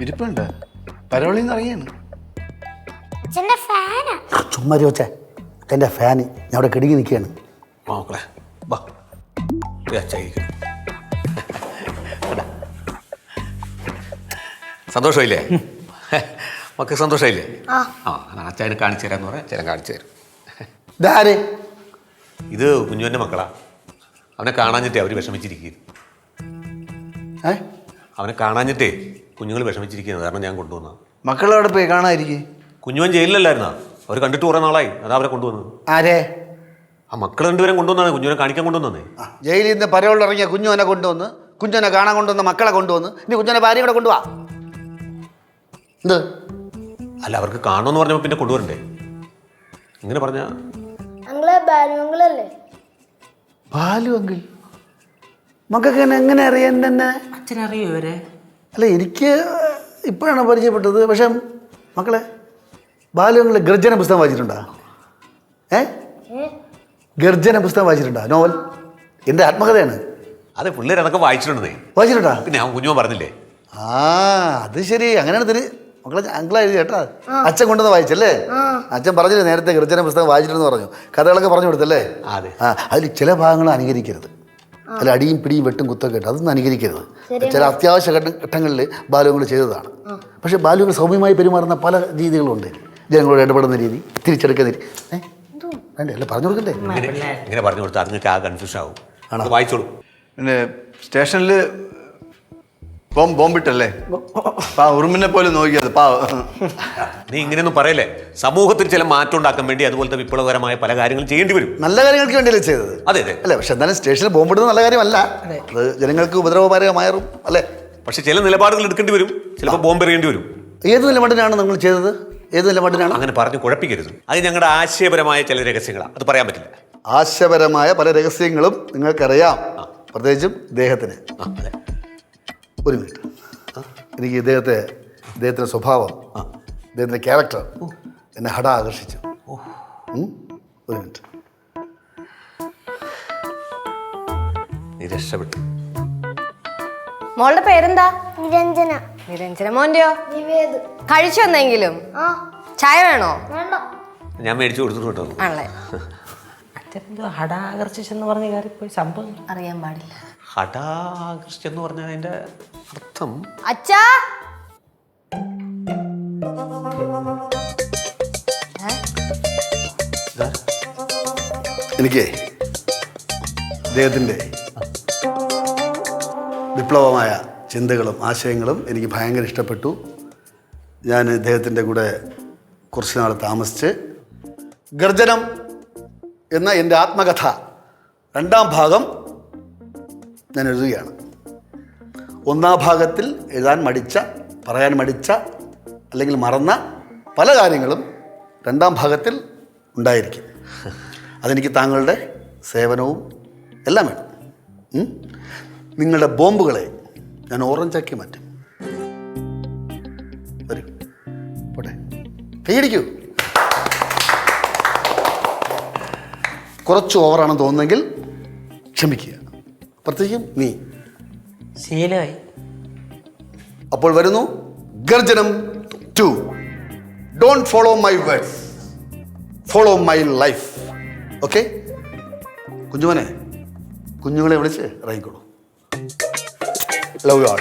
ഇരിപ്പുണ്ട്. പരവളിന്ന് ഇറങ്ങിയാണ്. അച്ഛന്റെ ഫാനാ. ചുമ്മാ ചോദിച്ചേ എന്റെ ഫാന് ഞാൻ അവിടെ കിടുങ്ങി നിൽക്കുകയാണ്. വാ മക്കളെ വാ. അച്ചായി സന്തോഷമില്ലേ മക്ക സന്തോഷമില്ലേ ആ. ആ അച്ചായനെ കാണിച്ചു തരാന്ന് പറയാം അച്ഛനെ കാണിച്ചു തരും. ഇതാര് ഇത് കുഞ്ഞുവിന്റെ മക്കളാ. അവനെ കാണാഞ്ഞിട്ടേ അവർ വിഷമിച്ചിരിക്കുന്നു ഏ? അവനെ കാണാഞ്ഞിട്ടേ കുഞ്ഞുങ്ങൾ വിഷമിച്ചിരിക്കുന്നത് കാരണം ഞാൻ കൊണ്ടുവന്ന മക്കളവിടെ പോയി കാണാതിരിക്കും? കുഞ്ഞുവൻ ജയിലിലല്ലായിരുന്നാ? അവർ കണ്ടിട്ട് കുറേ നാളായി. അതാ അവരെ കൊണ്ടുവന്നത്. ആരേ? ആ മക്കൾ രണ്ടുപേരും കൊണ്ടുവന്നാണ്. കുഞ്ഞുവനെ കാണിക്കാൻ കൊണ്ടുവന്നത് ആ, ജയിലിൽ നിന്ന് പരവളിൽ ഇറങ്ങിയ കുഞ്ഞുവനെ കൊണ്ടുവന്ന് കുഞ്ഞുവനെ കാണാൻ കൊണ്ടുവന്ന മക്കളെ കൊണ്ടുവന്ന് ഇനി കുഞ്ഞുവനെ ഭാര്യ കൂടെ കൊണ്ടുപോവാ എന്ത്? അല്ല അവർക്ക് കാണണമെന്ന് പറഞ്ഞപ്പോൾ പിന്നെ കൊണ്ടുവരണ്ടേ? ഇങ്ങനെ പറഞ്ഞ ബാലു അങ്കിൾ മക്കൾക്ക് എങ്ങനെ അറിയാൻ തന്നെ അച്ഛനറിയോ ഇവരെ? അല്ല എനിക്ക് ഇപ്പോഴാണ് പരിചയപ്പെട്ടത്? പക്ഷേ മക്കളെ ബാലു അങ്കിൾ ഗർജന പുസ്തകം വായിച്ചിട്ടുണ്ടോ? ഏ? ഗർജന പുസ്തകം വായിച്ചിട്ടുണ്ടോ? നോവൽ? എന്റെ ആത്മകഥയാണ്. അതെ പിള്ളേർ അതൊക്കെ വായിച്ചിട്ടുണ്ടെന്നേ. വായിച്ചിട്ടുണ്ടോ? പിന്നെ അവൻ കുഞ്ഞു പറഞ്ഞില്ലേ? ആ അത് ശരി. അങ്ങനെയാണ് തിരി മക്കളെ അങ്കിളാ എഴുതി കേട്ടാ? അച്ഛൻ കൊണ്ടുവന്ന് വായിച്ചല്ലേ? അച്ഛൻ പറഞ്ഞില്ലേ നേരത്തെ ഗർജന പുസ്തകം വായിച്ചിട്ടുണ്ടെന്ന് പറഞ്ഞു. കഥകളൊക്കെ പറഞ്ഞു കൊടുത്തല്ലേ? അതെ. ആ അതിൽ ചില ഭാഗങ്ങൾ അനുകരിക്കരുത്. അതിൽ അടിയും പിടിയും വെട്ടും കുത്തൊക്കെ ഇട്ട് അതൊന്നും അനുകരിക്കരുത്. ചില അത്യാവശ്യ ഘട്ട ഘട്ടങ്ങളിൽ ബാലുവങ്ങൾ ചെയ്തതാണ്. പക്ഷേ ബാലുവങ്ങൾ സൗമ്യമായി പെരുമാറുന്ന പല രീതികളുണ്ട്. ജനങ്ങളോട് ഇടപെടുന്ന രീതി തിരിച്ചെടുക്കുന്ന രീതി. ഏ? വേണ്ടേ? അല്ല പറഞ്ഞു കൊടുക്കണ്ടേ? ഇങ്ങനെ പറഞ്ഞു കൊടുത്താൽ അതുങ്ങൾക്ക് ആ കൺഫ്യൂഷൻ ആവും. വായിച്ചോളൂ. പിന്നെ സ്റ്റേഷനിൽ ബോംബ് ബോംബിട്ടല്ലേ? പാ ഉറുമിനെ പോലും നോക്കിയത് പാ നീ ഇങ്ങനെയൊന്നും പറയല്ലേ? സമൂഹത്തിൽ ചില മാറ്റം ഉണ്ടാക്കാൻ വേണ്ടി അതുപോലത്തെ വിപ്ലവകരമായ പല കാര്യങ്ങളും ചെയ്യേണ്ടി വരും. നല്ല കാര്യങ്ങൾക്ക് വേണ്ടിയല്ലേ ചെയ്തത്? അതെ അതെ. അല്ലേ പക്ഷെ എന്തായാലും സ്റ്റേഷനിൽ ബോംബിടുന്നത് നല്ല കാര്യമല്ല. അത്. ജനങ്ങൾക്ക് ഉപദ്രവകാരമായും അല്ലേ? പക്ഷെ ചില നിലപാടുകൾ എടുക്കേണ്ടി വരും. ചിലപ്പോൾ ബോംബ് എറിയേണ്ടി വരും. ഏത് നിലപാടിനാണ് നിങ്ങൾ ചെയ്തത്? ഏത് നിലപാടിനാണ്? അങ്ങനെ പറഞ്ഞു കുഴപ്പിക്കരുത്. അത് ഞങ്ങളുടെ ആശയപരമായ ചില രഹസ്യങ്ങളാണ്. അത് പറയാൻ പറ്റില്ല. ആശയപരമായ പല രഹസ്യങ്ങളും നിങ്ങൾക്കറിയാം. പ്രത്യേകിച്ചും ദേഹത്തിന് ആ, അതെ. ഒരു മിനിറ്റ്. എനിക്ക് ഇദ്ദേഹത്തെ ഇദ്ദേഹത്തിന്റെ സ്വഭാവം ഇദ്ദേഹത്തിന്റെ ക്യാരക്ടർ എന്നെ ഹട ആകർഷിച്ചു. ഒരു മിനിറ്റ്. നീ രക്ഷപ്പെട്ടു. മോളുടെ പേരെന്താ? നിരഞ്ജന. നിരഞ്ജന. മോന്റെയോ? നിവേദ്. കഴിച്ചു വന്നെങ്കിലും ആ. ചായ വേണോ? വേണ്ട. ഞാൻ മേടിച്ചു കൊടുത്തിട്ട് കേട്ടോ. ആണല്ലേ. അച്ഛനെന്തോ ഹടാകർഷിച്ചെന്ന് പറഞ്ഞ കാര്യം പോയി സംഭവം. അറിയാൻ പാടില്ല. ഹഠാകൃഷ്ടി എന്ന് പറഞ്ഞാൽ അതിന്റെ അർത്ഥം? അച്ഛാ! എനിക്കേ എനിക്ക് ഇദ്ദേഹത്തിന്റെ വിപ്ലവമായ ചിന്തകളും ആശയങ്ങളും എനിക്ക് ഭയങ്കര ഇഷ്ടപ്പെട്ടു. ഞാൻ ഇദ്ദേഹത്തിന്റെ കൂടെ കുറച്ച് നാൾ താമസിച്ച് ഗർജനം എന്ന എന്റെ ആത്മകഥ രണ്ടാം ഭാഗം ഞാൻ എഴുതുകയാണ് ഒന്നാം ഭാഗത്തിൽ എഴുതാൻ മടിച്ച പറയാൻ മടിച്ച അല്ലെങ്കിൽ മറന്ന പല കാര്യങ്ങളും രണ്ടാം ഭാഗത്തിൽ ഉണ്ടായിരിക്കും. അതെനിക്ക് താങ്കളുടെ സേവനവും എല്ലാം വേണം. നിങ്ങളുടെ ബോംബുകളെ ഞാൻ ഓറഞ്ചാക്കി മാറ്റും. വരൂ. പോട്ടെ. കൈയടിക്കൂ. കുറച്ച് ഓവറാണെന്ന് തോന്നുന്നെങ്കിൽ ക്ഷമിക്കുക. പ്രത്യേകിച്ചും നീ. ശീലമായി അപ്പോൾ വരുന്നു ഗർജനം two. Don't follow my words follow my life okay കുഞ്ഞുമനെ കുഞ്ഞുങ്ങളെ വിളിച്ച് ഇറങ്ങിക്കോളൂ. Love you all